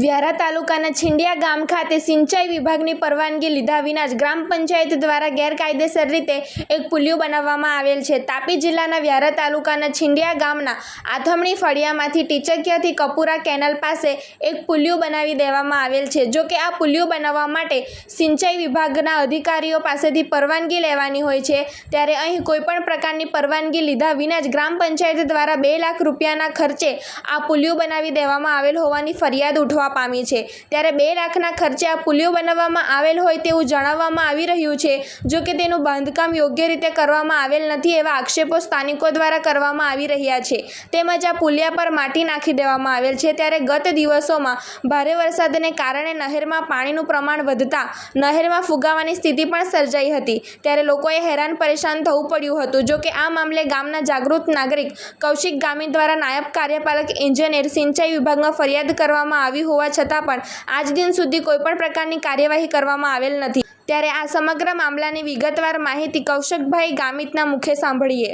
વ્યારા તાલુકાના છીંડિયા ગામ ખાતે સિંચાઈ વિભાગની પરવાનગી લીધા વિના જ ગ્રામ પંચાયત દ્વારા ગેરકાયદેસર રીતે એક પુલિયું બનાવવામાં આવેલ છે. તાપી જિલ્લાના વ્યારા તાલુકાના છીંડિયા ગામના આથમણી ફળિયામાંથી ટીચકિયાથી કપૂરા કેનાલ પાસે એક પુલિયું બનાવી દેવામાં આવેલ છે. જો કે આ પુલિયું બનાવવા માટે સિંચાઈ વિભાગના અધિકારીઓ પાસેથી પરવાનગી લેવાની હોય છે. ત્યારે અહીં કોઈપણ પ્રકારની પરવાનગી લીધા વિના જ ગ્રામ પંચાયત દ્વારા બે લાખ રૂપિયાના ખર્ચે આ પુલિયું બનાવી દેવામાં આવેલ હોવાની ફરિયાદ ઉઠવા પામી છે. ત્યારે બે લાખના ખર્ચે આ પુલિયો બનાવવામાં આવેલ હોય તેવું જણાવવામાં આવી રહ્યું છે. જો કે તેનું બાંધકામ યોગ્ય રીતે કરવામાં આવેલ નથી એવા આક્ષેપો સ્થાનિકો દ્વારા કરવામાં આવી રહ્યા છે. તેમજ આ પુલિયા પર માટી નાખી દેવામાં આવેલ છે. ત્યારે ગત દિવસોમાં ભારે વરસાદને કારણે નહેરમાં પાણીનું પ્રમાણ વધતા નહેરમાં ફુગાવાની સ્થિતિ પણ સર્જાઈ હતી. ત્યારે લોકોએ હેરાન પરેશાન થવું પડ્યું હતું. જો કે આ મામલે ગામના જાગૃત નાગરિક કૌશિક ગામી દ્વારા નાયબ કાર્યપાલક એન્જિનિયર સિંચાઈ વિભાગમાં ફરિયાદ કરવામાં આવી હોવા છતાં પણ આજ દિન સુધી કોઈપણ પ્રકારની કાર્યવાહી કરવામાં આવેલ નથી. ત્યારે આ સમગ્ર મામલાની વિગતવાર માહિતી કૌશિકભાઈ ગામિતના મુખે સાંભળીએ.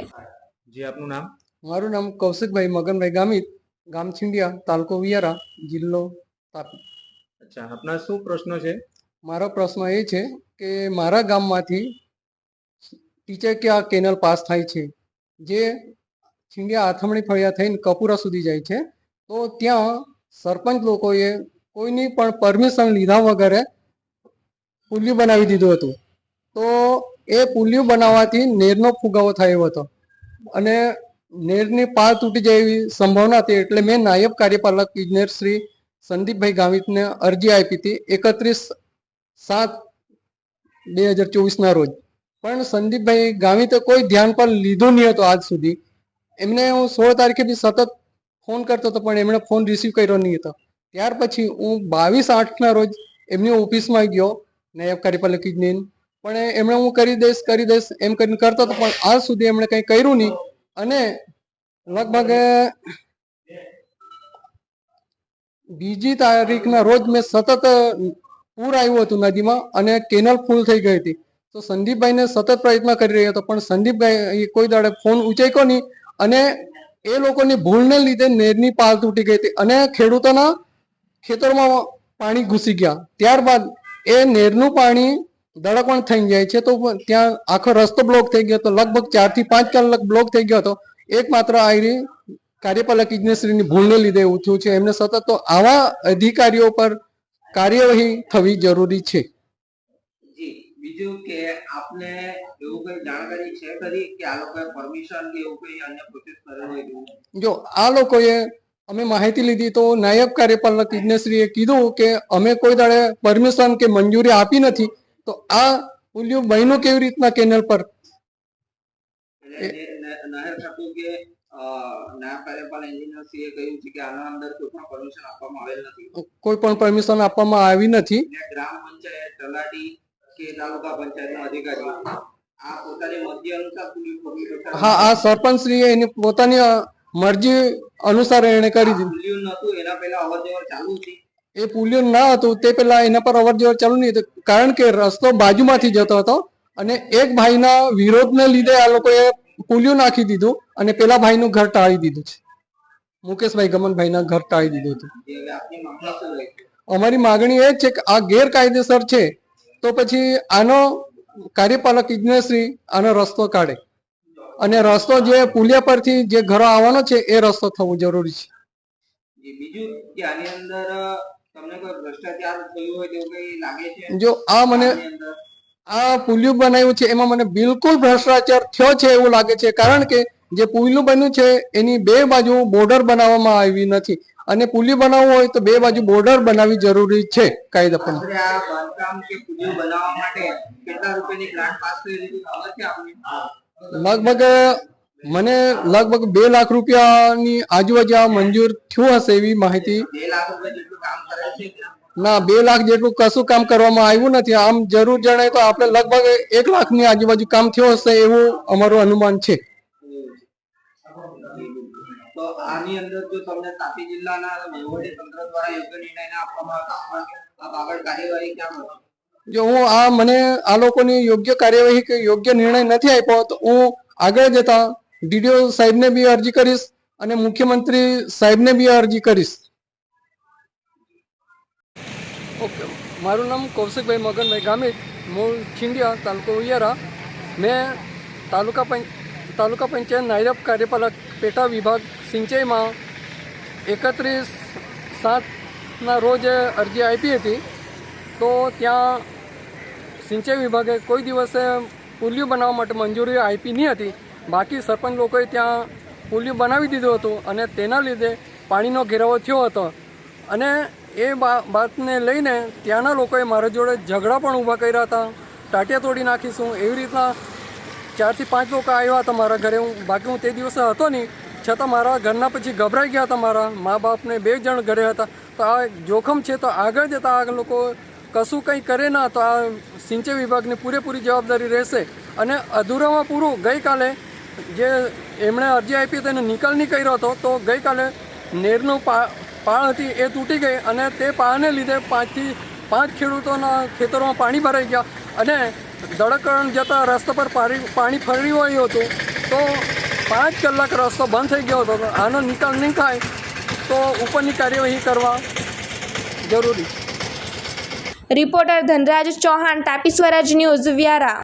જી આપનું નામ? મારું નામ કૌશિકભાઈ મગનભાઈ ગામિત ગામ છીંડિયા તાલુકો વિયારા જિલ્લો તાપી. અચ્છા આપના શું પ્રશ્ન છે? મારો પ્રશ્ન એ છે કે મારા ગામમાંથી ટીચર કે આ કેનલ પાસ થાય છે? જે છીંડિયા આથમણી ફળિયા થઈને કપૂરા સુધી જાય છે તો ત્યાં સરપંચ લોકોએ કોઈની પણ પરમિશન લીધા વગરે પુલિયું બનાવી દીધું હતું. તો એ પુલિયું બનાવવાથી નેરનો ફુગાવો થયો હતો. અને નેરની પાળ તૂટી જાય એવી સંભાવના હતી એટલે મેં નાયબ કાર્યપાલક ઇજનેર શ્રી સંદીપભાઈ ગામિતને અરજી આપી હતી એકત્રીસ સાત બે હજાર ચોવીસના રોજ. પણ સંદીપભાઈ ગામિતે કોઈ ધ્યાન પર લીધું નહીં હતું આજ સુધી. એમને હું સોળ તારીખે બી સતત ફોન કરતો હતો, પણ એમણે ફોન રિસીવ કર્યો નહીં હતો. ત્યાર પછી હું બાવીસ આઠના રોજ એમની ઓફિસમાં ગયો, નાયબ કાર્યપાલક ઇજનેર. પણ એમણે હું કરી દઈશ કરી દઈશ, એમ કરીને કરતો હતો, પણ આજ સુધી એમણે કંઈ કર્યું નહીં. અને લગભગ બીજી તારીખના રોજ મેં સતત પૂર આવ્યું હતું નદીમાં અને કેનલ ફૂલ થઈ ગઈ હતી. તો સંદીપભાઈને સતત પ્રયત્ન કરી રહ્યો હતો, પણ સંદીપભાઈ કોઈ દાડે ફોન ઉંચક્યો નહીં અને એ લોકોની ભૂલને લીધે નેરની પાલ તૂટી ગઈ હતી અને ખેડૂતોના ખેતરમાં પાણી ઘૂસી ગયા. ત્યારબાદ એ નેરનું પાણી દળકણ થઈ જાય છે, તો ત્યાં આખો રસ્તો બ્લોક થઈ ગયો હતો. લગભગ ચારથી પાંચ કલાક બ્લોક થઈ ગયો હતો. એકમાત્ર આયરી કાર્યપાલક ઇજનેશ્રીની ભૂલને લીધે એવું થયું છે. એમને સતત તો આવા અધિકારીઓ પર કાર્યવાહી થવી જરૂરી છે. બીજું કે આપને એવું કઈ જાણકારી છે ખરી કે આ લોકોએ પરમિશન કે એવું કઈ અન્ય પ્રોસેસ કરેલો જો આ લોકોએ અમે માહિતી લીધી તો નાયબ કાર્યપાલક ઇજનેરશ્રીએ કીધું કે અમે કોઈ દાડે પરમિશન કે મંજૂરી આપી નથી. તો આ પુલિયું બન્યું કેવી રીતના કેનલ પર? નહેર ખાતું કે કોઈ પણ પરમિશન આપવામાં કોઈ પણ પરમિશન આપવામાં આવી નથી. ગ્રામ પંચાયત તલાટી કે તાલુકા પંચાયતના અધિકારીઓ આ પોતાની મરજી અનુસાર પૂરી પરમિશન હા આ સરપંચ શ્રીએ એની પોતાની મરજી અનુસાર એને કરી દીધું. એના પહેલા ચાલુ હતી. એ પુલિયું ના હતું તે પેલા એના પર અવર જવર ચાલુ નહીં હતું કારણ કે રસ્તો બાજુમાંથી જતો હતો અને એક ભાઈના વિરોધને લીધે આ લોકોએ પુલિયું નાખી દીધું અને પેલા ભાઈનું ઘર ટાળી દીધું છે. મુકેશભાઈ ગમનભાઈના ઘર ટાળી દીધું હતું. અમારી માગણી એ જ છે કે આ ગેરકાયદેસર છે. તો પછી આનો કાર્યપાલક ઇજનેરશ્રી આનો રસ્તો કાઢે. અને રસ્તો જે પુલિયા પરથી જે ઘરો આવવાનો છે એ રસ્તો થવો જરૂરી છે. જે આ મને આ પુલિયું બનાવ્યું છે એમાં મને બિલકુલ ભ્રષ્ટાચાર થયો છે એવું લાગે છે કારણ કે જે પુલિયું બન્યું છે એની બે બાજુ બોર્ડર બનાવવામાં આવી નથી. અને પુલી બનાવવું હોય તો બે બાજુ બોર્ડર બનાવવી જરૂરી છે કાયદાપણ આશરે આ બાંધકામ કે પુલિયું બનાવવા માટે કેટલા રૂપિયાની ગ્રાન્ટ પાસ થઈ રહી ખબર છે આપને? લગભગ મને લગભગ બે લાખ રૂપિયાની આજુબાજુ આ મંજૂર થયું હશે એવી માહિતી. ના બે લાખ જેટલું કશું કામ કરવામાં આવ્યું નથી. આમ જરૂર જણાય તો આપણે લગભગ એક લાખની આજુબાજુ કામ થયું હશે એવું અમારું અનુમાન છે. તો આની અંદર જો તમને તાપી જિલ્લાના વહીવટી તંત્ર દ્વારા યોગ્ય નિર્ણય ના આપવામાં આવતા આપ આગળ કાર્યવાહી ક્યાં કરશો જો હું આ મને આ લોકોની યોગ્ય કાર્યવાહી કે યોગ્ય નિર્ણય નથી આપ્યો તો હું આગળ જતા ડીડીઓ સાહેબને બી અરજી કરીશ અને મુખ્યમંત્રી સાહેબને બી અરજી કરીશ. ઓકે. મારું નામ કૌશિકભાઈ મગનભાઈ ગામિત મૂળ છીંડિયા તાલુકો ઉયારા. મેં તાલુકા પંચ તાલુકા પંચાયત નાયબ કાર્યપાલક પેટા વિભાગ સિંચાઈમાં એકત્રીસ સાતના રોજ અરજી આપી હતી. તો ત્યાં સિંચાઈ વિભાગે કોઈ દિવસે પુલિયું બનાવવા માટે મંજૂરી આપી નહીં હતી. બાકી સરપંચ લોકોએ ત્યાં પુલિયું બનાવી દીધું હતું અને તેના લીધે પાણીનો ઘેરાવો થયો હતો. અને એ બા, બાતને લઈને ત્યાંના લોકોએ મારા જોડે ઝઘડા પણ ઊભા કર્યા હતા. ટાટિયા તોડી નાખીશું એવી રીતના ચારથી પાંચ લોકો આવ્યા હતા મારા ઘરે. હું બાકી હું તે દિવસે હતો નહીં, છતાં મારા ઘરના પછી ગભરાઈ ગયા હતા મારા મા બાપને બે જણ ઘરે હતા. તો આ જોખમ છે, તો આગળ જતાં આ લોકો કશું કંઈ કરે ના, તો આ સિંચાઈ વિભાગની પૂરેપૂરી જવાબદારી રહેશે. અને અધૂરામાં પૂરું, ગઈકાલે જે એમણે અરજી આપી તેને નિકાલ નહીં કર્યો હતો, તો ગઈકાલે નેરનું પા, પાળ હતી એ તૂટી ગઈ અને તે પાળને લીધે પાંચથી પાંચ ખેડૂતોના ખેતરોમાં પાણી ભરાઈ ગયા. અને દળકરણ જતા રસ્તા પર પાણી પાણી ફરી વળ્યું હતું. તો પાંચ કલાક રસ્તો બંધ થઈ ગયો હતો. આનો નિકાલ નહીં થાય તો ઉપરની કાર્યવાહી કરવા જરૂરી. Reporter Dhanraj Chauhan, Tapi Swaraj news Vyara.